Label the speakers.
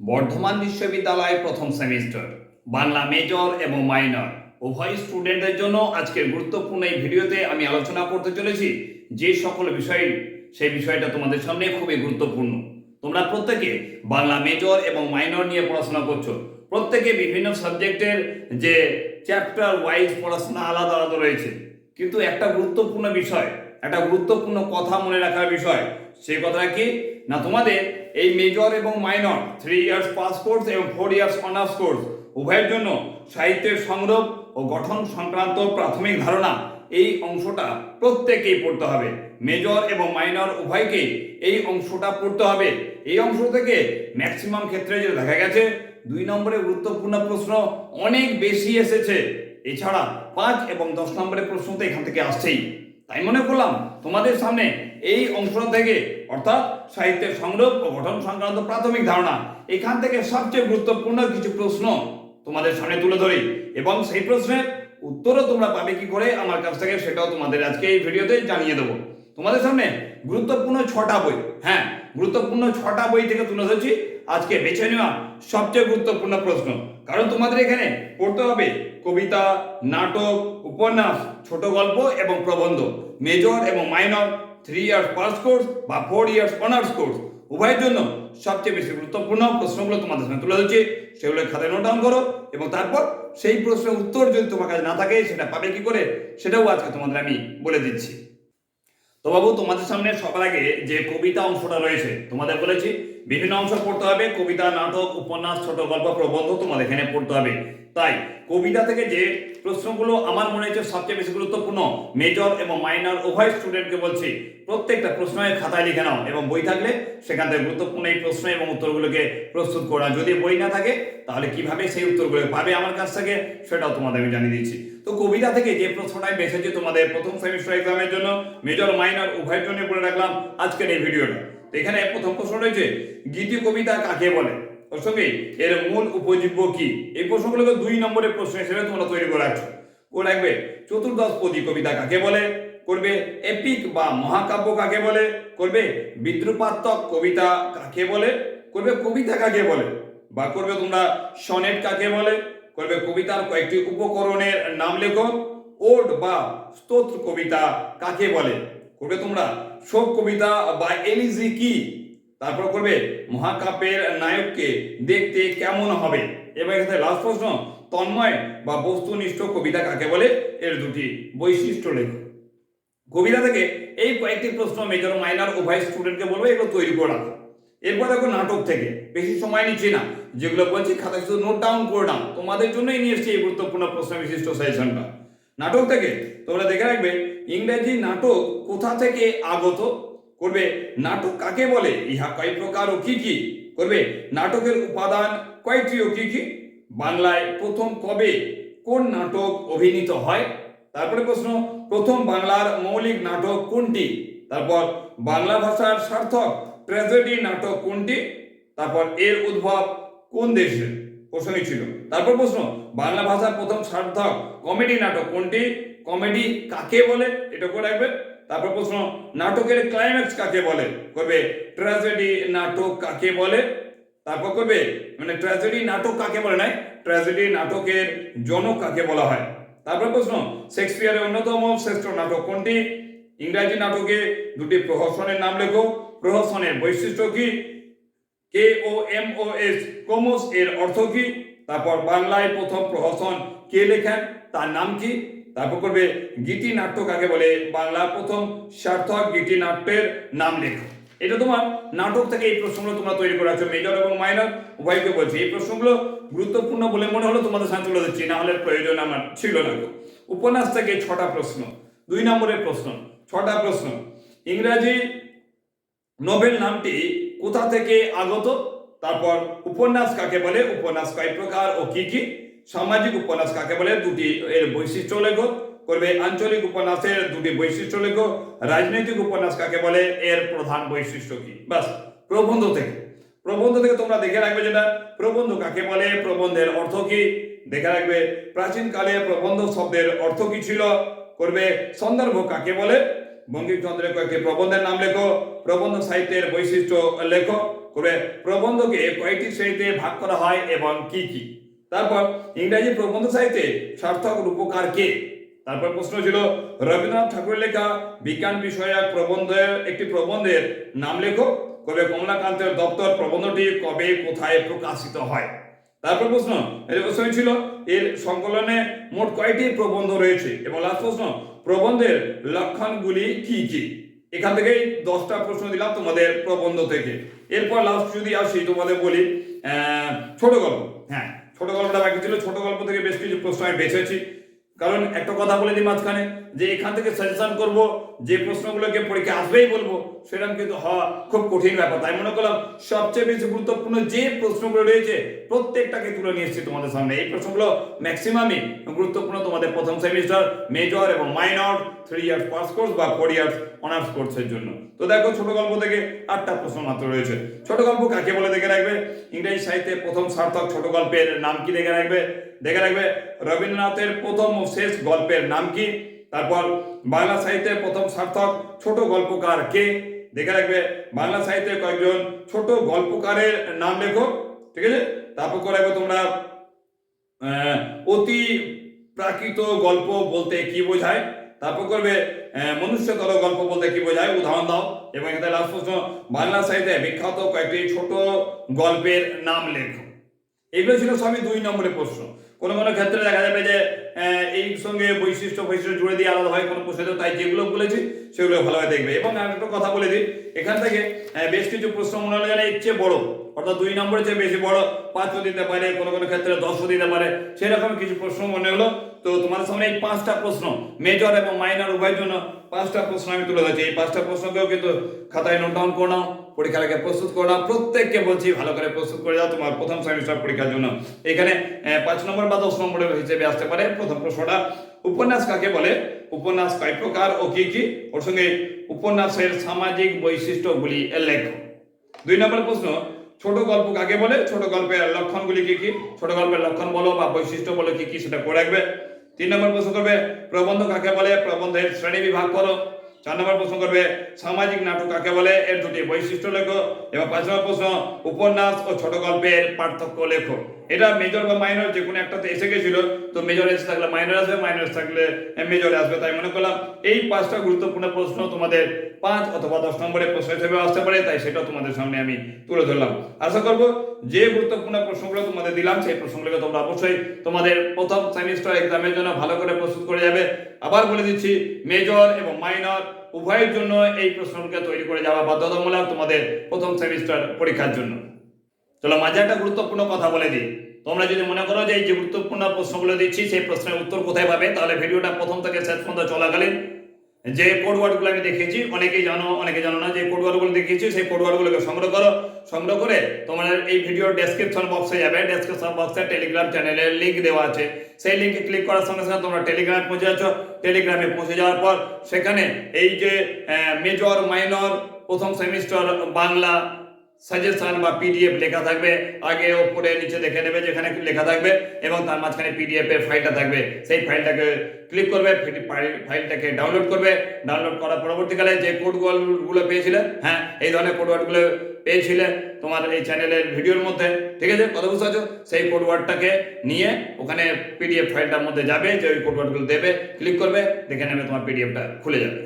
Speaker 1: বর্ধমান বিশ্ববিদ্যালয় প্রথম semester, Bangla major এবং মাইনর। উভয় স্টুডেন্টদের জন্য আজকের গুরুত্বপূর্ণ এই ভিডিওতে আমি আলোচনা করতে চলেছি যে সকল বিষয়, সেই বিষয়টা তোমাদের সামনে খুবই গুরুত্বপূর্ণ। তোমরা প্রত্যেকে বাংলা মেজর এবং মাইনর নিয়ে পড়াশোনা করছ। প্রত্যেকে বিভিন্ন সাবজেক্টের যে চ্যাপ্টার ওয়াইজ পড়াশোনা আলাদা আলাদা রয়েছে। কিন্তু একটা গুরুত্বপূর্ণ বিষয়, একটা গুরুত্বপূর্ণ কথা মনে রাখার বিষয় সেই কথাটা কি? না তোমাদের এই মেজর এবং minor three years pass course এবং ফোর ইয়ার্স অনার্স কোর্স উভয়ের জন্য সাহিত্যের সংগ্রহ ও গঠন সংক্রান্ত প্রাথমিক ধারণা, এই অংশটা প্রত্যেকেই পড়তে হবে। মেজর এবং মাইনর উভয়কেই এই অংশটা পড়তে হবে। এই অংশ থেকে ম্যাক্সিমাম ক্ষেত্রে যেটা দেখা গেছে, দুই নম্বরের গুরুত্বপূর্ণ প্রশ্ন অনেক বেশি এসেছে। এছাড়া পাঁচ এবং দশ নম্বরের প্রশ্ন তো এখান থেকে আসছেই। তাই মনে করলাম তোমাদের সামনে এই অংশ থেকে, অর্থাৎ সাহিত্যের সংগ্রহ ও গঠন সংক্রান্ত প্রাথমিক ধারণা, এখান থেকে সবচেয়ে গুরুত্বপূর্ণ কিছু প্রশ্ন তোমাদের সামনে তুলে ধরি। এবং সেই প্রশ্নের উত্তরও তোমরা পাবে কি করে, আমার কাছ থেকে সেটাও তোমাদের আজকে এই ভিডিওতে জানিয়ে দেবো। তোমাদের সামনে গুরুত্বপূর্ণ ছটা বই হ্যাঁ গুরুত্বপূর্ণ ছটা বই থেকে তুলে ধরছি। আজকে বেছে নেওয়া সবচেয়ে গুরুত্বপূর্ণ প্রশ্ন। কারণ তোমাদের এখানে পড়তে হবে কবিতা, নাটক, উপন্যাস, ছোট গল্প এবং প্রবন্ধ। মেজর এবং minor three years pass course বা ফোর ইয়ার্স অনার্স কোর্স উভয়ের জন্য সবচেয়ে বেশি গুরুত্বপূর্ণ প্রশ্নগুলো তোমাদের সামনে তুলে ধরছি। সেগুলো খাতায় নোট ডাউন করো এবং তারপর সেই প্রশ্নের উত্তর যদি তোমার কাছে না থাকে, সেটা পাবে কি করে? সেটাও আজকে তোমাদের আমি বলে দিচ্ছি। তো বাবু, তোমাদের সামনে সকাল আগে যে কবিতা অংশটা রয়েছে, তোমাদের বলেছি, বিভিন্ন অংশ পড়তে হবে, কবিতা, নাটক, উপন্যাস, ছোট গল্প, প্রবন্ধ তোমাদের এখানে পড়তে হবে। তাই কবিতা থেকে যে প্রশ্নগুলো আমার মনে হচ্ছে সবচেয়ে বেশি গুরুত্বপূর্ণ মেজর এবং মাইনর উভয় স্টুডেন্টকে বলছি, প্রত্যেকটা প্রশ্নের খাতায় লিখে নাও এবং বই থাকলে সেখান থেকে গুরুত্বপূর্ণ এই প্রশ্ন এবং উত্তরগুলোকে প্রস্তুত করা। যদি বই না থাকে, তাহলে কীভাবে সেই উত্তরগুলো পাবে আমার কাছ থেকে, সেটাও তোমাদের আমি জানিয়ে দিচ্ছি। তো কবিতা থেকে যে প্রশ্নটাই বেসেছে তোমাদের প্রথম সেমিস্টার এক্সামের জন্য মেজর মাইনর উভয়ের জন্য বলে রাখলাম আজকের এই ভিডিওটা তো এখানে প্রথম প্রশ্ন রয়েছে, গীতি কবিতা কাকে বলে? ওর এর মূল উপজীব্য কি? এই প্রশ্নগুলোকে দুই নম্বরের প্রশ্ন হিসেবে তোমরা তৈরি করে রাখছো। ও রাখবে? চতুর্দশ পদী কবিতা কাকে বলে? করবে এপিক বা মহাকাব্য কাকে বলে? করবে বিদ্রুপাত্মক কবিতা কাকে বলে? করবে কবিতা কাকে বলে? বা করবে তোমরা সনেট কাকে বলে? করবে কবিতার কয়েকটি উপকরণের নাম লেখো। ওড বা স্তোত্র কবিতা কাকে বলে? করবে তোমরা শোক কবিতা বা এলিজি কি? তারপর করবে, মহাকাব্যের নায়ককে দেখতে কেমন হবে? এবার এখানে লাস্ট প্রশ্ন, তন্ময় বা বস্তুনিষ্ঠ কবিতা কাকে বলে? এর দুটি বৈশিষ্ট্য লেখো। কবিতা থেকে এই কয়েকটি প্রশ্ন মেজর মাইনার উভয় স্টুডেন্টকে বলব, এগুলো তৈরি করে রাখো। এরপর দেখো নাটক থেকে, বেশি সময় নিচ্ছি না, যেগুলো বলছি খাতা শুধু নোট ডাউন করে নাও, তোমাদের জন্যই নিয়ে এসছি এই গুরুত্বপূর্ণ প্রশ্ন বিশিষ্ট সেশনটা নাটক থেকে তোমরা দেখে রাখবে, ইংরেজি নাটক কোথা থেকে আগত? করবে। নাটক কাকে বলে? ইহা কয় প্রকার ও কি কি? করবে। নাটকের উপাদান কয়টি ও কি কি? বাংলায় প্রথম কবে কোন নাটক অভিনীত হয়? তারপরে প্রশ্ন, প্রথম বাংলার মৌলিক নাটক কোনটি? তারপর, বাংলা ভাষার সার্থক ট্র্যাজেডি নাটক কোনটি? তারপর, এর উদ্ভব কোন দেশে? প্রশ্নই ছিল। তারপর প্রশ্ন, বাংলা ভাষার প্রথম সার্থক কমেডি নাটক কোনটি? কমেডি কাকে বলে? এটা করে রাখবে তারপর প্রশ্ন, নাটকের ক্লাইম্যাক্স কাকে বলে? করবে ট্র্যাজেডি নাটক কাকে বলে? তারপর করবে মানে ট্র্যাজেডি নাটক কাকে বলে? নাই ট্র্যাজেডি নাটকের জনক কাকে বলা হয়? তারপর প্রশ্ন, শেক্সপিয়ারের অন্যতম শ্রেষ্ঠ নাটক কোনটি? ইংরাজি নাটকে দুটি প্রহসনের নাম লেখো। প্রহসনের বৈশিষ্ট্য কি? কে ও এম ও এস কোমোস এর অর্থ কি? তারপর বাংলায় প্রথম প্রহসন কে লেখেন? তার নাম কি? তারপর করবে গীতি নাট্য কাকে বলে বাংলা প্রথম সার্থক গীতি নাট্যের নাম লেখো। এটা তোমার নাটক থেকে এই প্রশ্নগুলো তোমরা তৈরি করে রাখছো মেজর এবং মাইনর উভয়কে বলছি। এই প্রশ্নগুলো গুরুত্বপূর্ণ বলে মনে হলো তোমাদের সাথে তুলে দিচ্ছি না হলে প্রয়োজন আমার ছিল না। উপন্যাস থেকে ছটা প্রশ্ন, দুই নম্বরের প্রশ্ন, ছটা প্রশ্ন। ইংরাজি নোবেল নামটি কোথা থেকে আগত? তারপর উপন্যাস কাকে বলে? উপন্যাস কয় প্রকার ও কি কি? সামাজিক উপন্যাস কাকে বলে? দুটি এর বৈশিষ্ট্য লেখো। করবে আঞ্চলিক উপন্যাসের দুটি বৈশিষ্ট্য লেখো। রাজনৈতিক উপন্যাস কাকে বলে? এর প্রধান বৈশিষ্ট্য কি? বাস প্রবন্ধ থেকে। প্রবন্ধ থেকে তোমরা দেখে রাখবে যেটা। প্রবন্ধ কাকে বলে? প্রবন্ধের অর্থ কি? দেখে রাখবে। প্রাচীনকালে প্রবন্ধ শব্দের অর্থ কি ছিল? করবে সন্দর্ভ কাকে বলে? বঙ্কিমচন্দ্রের কয়েকটি প্রবন্ধের নাম লেখো। প্রবন্ধ সাহিত্যের বৈশিষ্ট্য লেখো। করবে প্রবন্ধকে কয়েকটি শ্রেণীতে ভাগ করা হয় এবং কি কি? তারপর ইংরাজি প্রবন্ধ সাহিত্যে সার্থক রূপকার কে? তারপর প্রশ্ন ছিল, রবীন্দ্রনাথ ঠাকুরের লেখা বিজ্ঞান বিষয়ক প্রবন্ধের একটি প্রবন্ধের নাম লেখো। কবে কমলাকান্তের দপ্তর প্রবন্ধটি কবে কোথায় প্রকাশিত হয়? তারপর প্রশ্ন যে প্রশ্ন ছিল, এর সংকলনে মোট কয়টি প্রবন্ধ রয়েছে? এবং লাস্ট প্রশ্ন, প্রবন্ধের লক্ষণগুলি কি কি? এখান থেকেই দশটা প্রশ্ন দিলাম তোমাদের প্রবন্ধ থেকে। এরপর লাস্ট যদি আসি তোমাদের বলি ছোট গল্প হ্যাঁ। ছোট গল্পটা বাকি ছিল। ছোট গল্প থেকে বেশ কিছু প্রশ্ন আমি বেছেছি কারণ একটা কথা বলে দিই মাঝখানে, যে এখান থেকে সাজেশন করব, যে প্রশ্নগুলোকে পরীক্ষা আসবেই বলব সেরকম কিন্তু হওয়া খুব কঠিন ব্যাপার। তাই মনে করলাম, সবচেয়ে বেশি গুরুত্বপূর্ণ যে প্রশ্নগুলো রয়েছে, প্রত্যেকটাকে তুলে নিয়ে এসেছি তোমাদের সামনে। এই প্রশ্নগুলো ম্যাক্সিমামই গুরুত্বপূর্ণ তোমাদের প্রথম সেমিস্টার মেজর এবং minor three years pass course বা ফোর ইয়ার্স অনার্স কোর্সের জন্য। তো দেখো ছোট গল্প থেকে আটটা প্রশ্ন মাত্র রয়েছে। ছোট গল্প কাকে বলে দেখে রাখবে? ইংরেজি সাহিত্যে প্রথম সার্থক ছোট গল্পের নাম কি দেখে রাখবে? দেখে রাখবে, রবীন্দ্রনাথের প্রথম শেষ গল্পের নাম কি? তারপর বাংলা সাহিত্যের প্রথম সার্থক ছোট গল্পকার কে? দেখে রাখবে, বাংলা সাহিত্যে কয়েকজন ছোট গল্পকারের নাম লেখো, ঠিক আছে? তারপর করে তোমরা অতি প্রাকৃত গল্প বলতে কি বোঝায়? তারপর করবে মনুষ্যতর গল্প বলতে কি বোঝায়? উদাহরণ দাও। এবং এখানে লাস্ট প্রশ্ন, বাংলা সাহিত্যে বিখ্যাত কয়েকটি ছোট গল্পের নাম লেখো। এগুলো ছিল সবই দুই নম্বরের প্রশ্ন। কোনো কোনো ক্ষেত্রে দেখা যাবে যে এই সঙ্গে বৈশিষ্ট্য বৈশিষ্ট্য জুড়ে দিয়ে আলাদা হয়, কোনো প্রশ্ন তাই যেগুলো বলেছি সেগুলো ভালোভাবে দেখবে। এবং আরেকটা কথা বলে দিই, এখান থেকে বেশ কিছু প্রশ্ন মনে হলো এর চেয়ে বড়, অর্থাৎ দুই নম্বরের চেয়ে বেশি বড়, পাঁচও দিতে পারে, কোনো কোনো ক্ষেত্রে দশও দিতে পারে, সেরকম কিছু প্রশ্ন মনে হলো। তো তোমাদের সামনে এই পাঁচটা প্রশ্ন মেজর এবং মাইনর উভয়ের জন্য পাঁচটা প্রশ্ন আমি তুলে ধরছি। এই পাঁচটা প্রশ্নকেও কিন্তু খাতায় নোট ডাউন করে নাও, পরীক্ষার আগে প্রস্তুত করে নাও। প্রত্যেককে বলছি, ভালো করে প্রস্তুত করে দাও তোমার প্রথম সেমিস্টার পরীক্ষার জন্য। এখানে পাঁচ নম্বর বা দশ নম্বরের হিসেবে আসতে পারে। প্রথম প্রশ্নটা, উপন্যাস কাকে বলে? উপন্যাস কয় প্রকার ও কি কি? ওর সঙ্গে উপন্যাসের সামাজিক বৈশিষ্ট্যগুলি লেখ। দুই নম্বর প্রশ্ন, ছোট গল্প কাকে বলে? ছোট গল্পের লক্ষণগুলি কি কি? ছোট গল্পের লক্ষণ বলো বা বৈশিষ্ট্য বলো কি কি, সেটা করে রাখবে। তিন নম্বর প্রশ্ন করবে প্রবন্ধ কাকে বলে? প্রবন্ধের শ্রেণি বিভাগ করো। চার নম্বর প্রশ্ন করবে, সামাজিক নাটক কাকে বলে? এর দুটি বৈশিষ্ট্য লেখো। এবং পাঁচ নম্বর প্রশ্ন, উপন্যাস ও ছোট গল্পের পার্থক্য লেখো। এটা মেজর বা মাইনর যে কোনো একটাতে এসে গেছিল, তো মেজর এসে থাকলে মাইনর আসবে মাইনর থাকলে মেজরে আসবে, তাই মনে করলাম। এই পাঁচটা গুরুত্বপূর্ণ প্রশ্ন তোমাদের পাঁচ অথবা দশ নম্বরের প্রশ্ন হিসেবে আসতে পারে, তাই সেটা তোমাদের সামনে আমি তুলে ধরলাম। আশা করব যে গুরুত্বপূর্ণ প্রশ্নগুলো তোমাদের দিলাম, সেই প্রশ্নগুলোকে তোমরা অবশ্যই তোমাদের প্রথম সেমিস্টার এক্সামের জন্য ভালো করে প্রস্তুত করে যাবে। আবার বলে দিচ্ছি মেজর এবং মাইনর উভয়ের জন্য এই প্রশ্নকে তৈরি করে যাওয়া বাধ্যতামূলক তোমাদের প্রথম সেমিস্টার পরীক্ষার জন্য। চলো মাঝে একটা গুরুত্বপূর্ণ কথা বলে দিই। তোমরা যদি মনে করো যে এই যে গুরুত্বপূর্ণ প্রশ্নগুলো দিচ্ছি, সেই প্রশ্নের উত্তর কোথায় পাবে, তাহলে ভিডিওটা প্রথম থেকে শেষ পর্যন্ত চলাকালীন যে কোড ওয়ার্ডগুলো আমি দেখেছি অনেকেই জানো, অনেকে জানো না যে কোড ওয়ার্ডগুলো দেখিয়েছি, সেই কোড ওয়ার্ডগুলোকে সংগ্রহ করো। সংগ্রহ করে তোমার এই ভিডিওর ডেসক্রিপশন বক্সে যাবে। ডেসক্রিপশন বক্সে টেলিগ্রাম চ্যানেলের লিঙ্ক দেওয়া আছে। সেই লিঙ্কে ক্লিক করার সঙ্গে সঙ্গে তোমরা টেলিগ্রামে পৌঁছে যাচ্ছ। টেলিগ্রামে পৌঁছে যাওয়ার পর সেখানে এই যে মেজর মাইনর প্রথম সেমিস্টার বাংলা সাজেশন বা পিডিএফ লেখা থাকবে। আগে ওপরে নিচে দেখে নেবে যেখানে লেখা থাকবে এবং তার মাঝখানে পিডিএফ এর ফাইলটা থাকবে। সেই ফাইলটাকে ক্লিক করবে ফাইলটাকে ডাউনলোড করবে। ডাউনলোড করার পরবর্তীকালে যে কোডগুলো পেয়েছিলে হ্যাঁ এই ধরনের কোডগুলো পেয়েছিলে তোমার এই চ্যানেলের ভিডিওর মধ্যে, ঠিক আছে? কথা বুঝতে পারছ? সেই কোড ওয়ার্ডটাকে নিয়ে ওখানে পিডিএফ ফাইলটার মধ্যে যাবে, যে ওই কোড ওয়ার্ডগুলো দেবে ক্লিক করবে, দেখে নেবে তোমার পিডিএফটা খুলে যাবে।